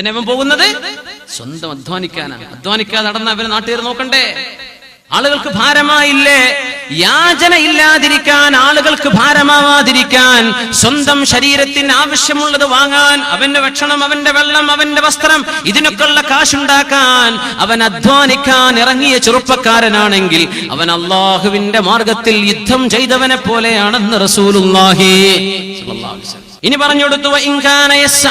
എന്തിനവൻ പോകുന്നത്? സ്വന്തം അധ്വാനിക്കാനാണ്. അധ്വാനിക്കാതെ നടന്ന അവരെ നാട്ടുകാർ നോക്കണ്ടേ? ആളുകൾക്ക് ഭാരമായില്ലേ? യാചന ഇല്ലാതിരിക്കാൻ ആളുകൾക്ക് ഭാരമാവാതിരിക്കാൻ സ്വന്തം ശരീരത്തിന് ആവശ്യമുള്ളത് വാങ്ങാൻ അവന്റെ ഭക്ഷണം അവന്റെ വെള്ളം അവന്റെ വസ്ത്രം ഇതിനൊക്കെയുള്ള കാശുണ്ടാക്കാൻ അവൻ അധ്വാനിക്കാൻ ഇറങ്ങിയ ചെറുപ്പക്കാരനാണെങ്കിൽ അവൻ അള്ളാഹുവിന്റെ മാർഗത്തിൽ യുദ്ധം ചെയ്തവനെ പോലെയാണെന്ന് റസൂലുല്ലാഹി. ഇനി പറഞ്ഞു കൊടുത്തു "വഇൻ കാന യസ്ആ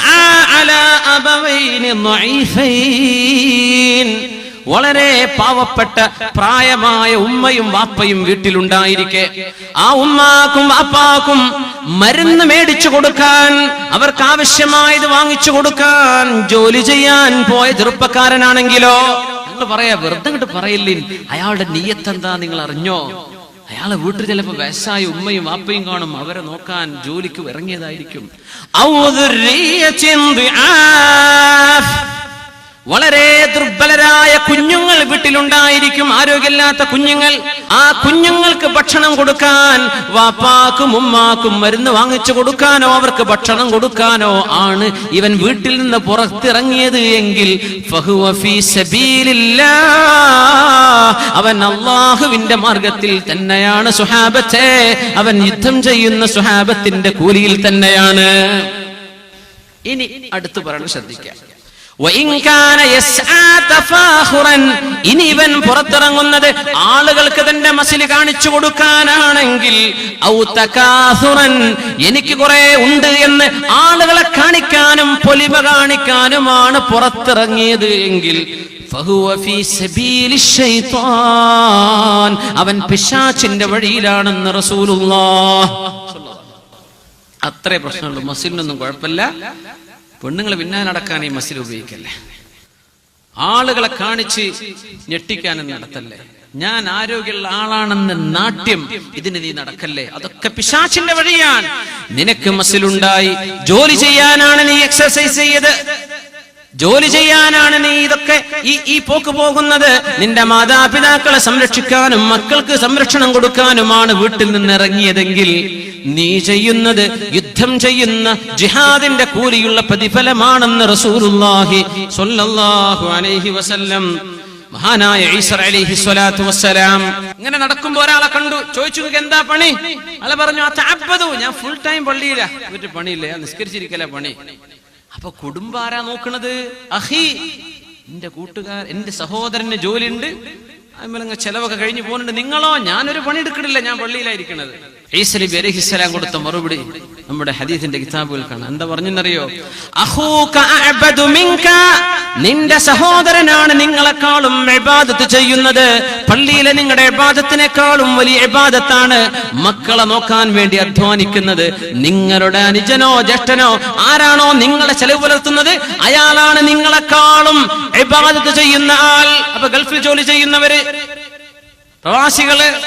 അലാ അബവൈനി ളഈഫൈൻ." വളരെ പാവപ്പെട്ട പ്രായമായ ഉമ്മയും വാപ്പയും വീട്ടിലുണ്ടായിരിക്കെ. ആ ഉമ്മാക്കും വാപ്പാക്കും മരുന്ന് മേടിച്ചു കൊടുക്കാൻ അവർക്ക് ആവശ്യമായത് വാങ്ങിച്ചു കൊടുക്കാൻ ജോലി ചെയ്യാൻ പോയ ചെറുപ്പക്കാരനാണെങ്കിലോ? നിങ്ങൾ പറയാ വെറുതെ ഇങ്ങോട്ട് പറയില്ലേ? അയാളുടെ നീയത്തെന്താ നിങ്ങൾ അറിഞ്ഞോ അയാളെ വീട്ടിൽ ചിലപ്പോ വയസ്സായ ഉമ്മയും വാപ്പയും കാണും അവരെ നോക്കാൻ ജോലിക്ക് ഇറങ്ങിയതായിരിക്കും. വളരെ ദുർബലരായ കുഞ്ഞുങ്ങൾ വീട്ടിലുണ്ടായിരിക്കും ആരോഗ്യമില്ലാത്ത കുഞ്ഞുങ്ങൾ. ആ കുഞ്ഞുങ്ങൾക്ക് ഭക്ഷണം കൊടുക്കാൻ വാപ്പാക്കും ഉമ്മാക്കും മരുന്ന് വാങ്ങിച്ചു കൊടുക്കാനോ അവർക്ക് ഭക്ഷണം കൊടുക്കാനോ ആണ് ഇവൻ വീട്ടിൽ നിന്ന് പുറത്തിറങ്ങിയത് എങ്കിൽ. അവൻ അള്ളാഹുവിന്റെ മാർഗത്തിൽ തന്നെയാണ് സുഹാബത്തെ. അവൻ യുദ്ധം ചെയ്യുന്ന സുഹാബത്തിന്റെ കൂലിയിൽ തന്നെയാണ്. ഇനി അടുത്ത് പറയണം ശ്രദ്ധിക്കാം. ഇനി ഇവൻ പുറത്തിറങ്ങുന്നത് ആളുകൾക്ക് തന്റെ മസിൽ കാണിച്ചു കൊടുക്കാനാണെങ്കിൽ. എനിക്ക് കുറെ ഉണ്ട് എന്ന് ആളുകളെ കാണിക്കാനും പൊലിവ കാണിക്കാനുമാണ് പുറത്തിറങ്ങിയത് എങ്കിൽ. അവൻ പിശാച്ചിന്റെ വഴിയിലാണെന്ന് റസൂലുള്ള അത്രേ പ്രശ്നമുള്ളൂ. മസിലിനൊന്നും കുഴപ്പമില്ല. പെണ്ണുങ്ങൾ പിന്നാലെ നടക്കാൻ ഈ മസിൽ ഉപയോഗിക്കല്ലേ? ആളുകളെ കാണിച്ച് ഞെട്ടിക്കാനും നടത്തല്ലേ? ഞാൻ ആരോഗ്യമുള്ള ആളാണെന്ന് നാട്യം ഇതിന് നീ നടക്കല്ലേ? അതൊക്കെ പിശാച്ചിന്റെ വഴിയാണ്. നിനക്ക് മസിലുണ്ടായി. ജോലി ചെയ്യാനാണ് നീ എക്സർസൈസ് ചെയ്ത്. ജോലി ചെയ്യാനാണ് നീ ഇതൊക്കെ ഈ ഈ പോക്ക് പോകുന്നത്. നിന്റെ മാതാപിതാക്കളെ സംരക്ഷിക്കാനും മക്കൾക്ക് സംരക്ഷണം കൊടുക്കാനുമാണ് വീട്ടിൽ നിന്ന് ഇറങ്ങിയതെങ്കിൽ നീ ചെയ്യുന്നത് യുദ്ധം ചെയ്യുന്ന ജിഹാദിന്റെ കൂലിയുള്ള പ്രതിഫലമാണെന്ന് അലൈഹി വസല്ലം മഹാനായ സ്വലാത്തു ഇങ്ങനെ നടക്കുമ്പോ ഒരാളെ കണ്ടു ചോദിച്ചു "നിനക്ക് എന്താ പണി? അല്ല പറഞ്ഞു ആ ഞാൻ ഫുൾ ടൈം പള്ളിയില്ല ഒരു പണിയില്ലേ നിസ്കരിച്ചിരിക്കല പണി. അപ്പൊ കുടുംബം ആരാ നോക്കണത്? അഹി എന്റെ കൂട്ടുകാർ എന്റെ സഹോദരന് ജോലിയുണ്ട്. അതുപോലെ ചെലവൊക്കെ കഴിഞ്ഞു പോകുന്നുണ്ട്. നിങ്ങളോ? ഞാനൊരു പണി എടുക്കണില്ല ഞാൻ പള്ളിയിലായിരിക്കണത് ഈസ അലഹിസ്സലാം കൊടുത്ത മറുപടി നമ്മുടെ ഹദീസിന്റെ കിതാബുകൾ കാണാം. എന്താ പറഞ്ഞെന്നറിയോ? നിന്റെ സഹോദരനാണ് നിങ്ങളെക്കാളും ഇബാദത്ത് ചെയ്യുന്നത്. പള്ളിയിലെ നിങ്ങളുടെ ഇബാദത്തിനേക്കാളും വലിയ ഇബാദത്താണ് മക്കളെ നോക്കാൻ വേണ്ടി അധ്വാനിക്കുന്നത്. നിങ്ങളുടെ അനുജനോ ജ്യേഷ്ഠനോ ആരാണോ നിങ്ങളെ ചെലവ് പുലർത്തുന്നത്? അയാളാണ് നിങ്ങളെക്കാളും ഇബാദത്ത് ചെയ്യുന്ന ആൾ. അപ്പൊ ഗൾഫിൽ ജോലി ചെയ്യുന്നവര് പ്രവാസികൾ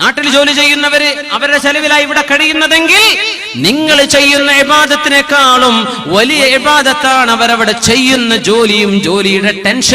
നാട്ടിൽ ജോലി ചെയ്യുന്നവര് അവരുടെ ചെലവിലായി ഇവിടെ കഴിയുന്നതെങ്കിൽ നിങ്ങൾ ചെയ്യുന്ന ഇബാദത്തിനേക്കാളും വലിയ ഇബാദത്താണ് അവരവിടെ ചെയ്യുന്ന ജോലിയും ജോലിയുടെ ടെൻഷൻ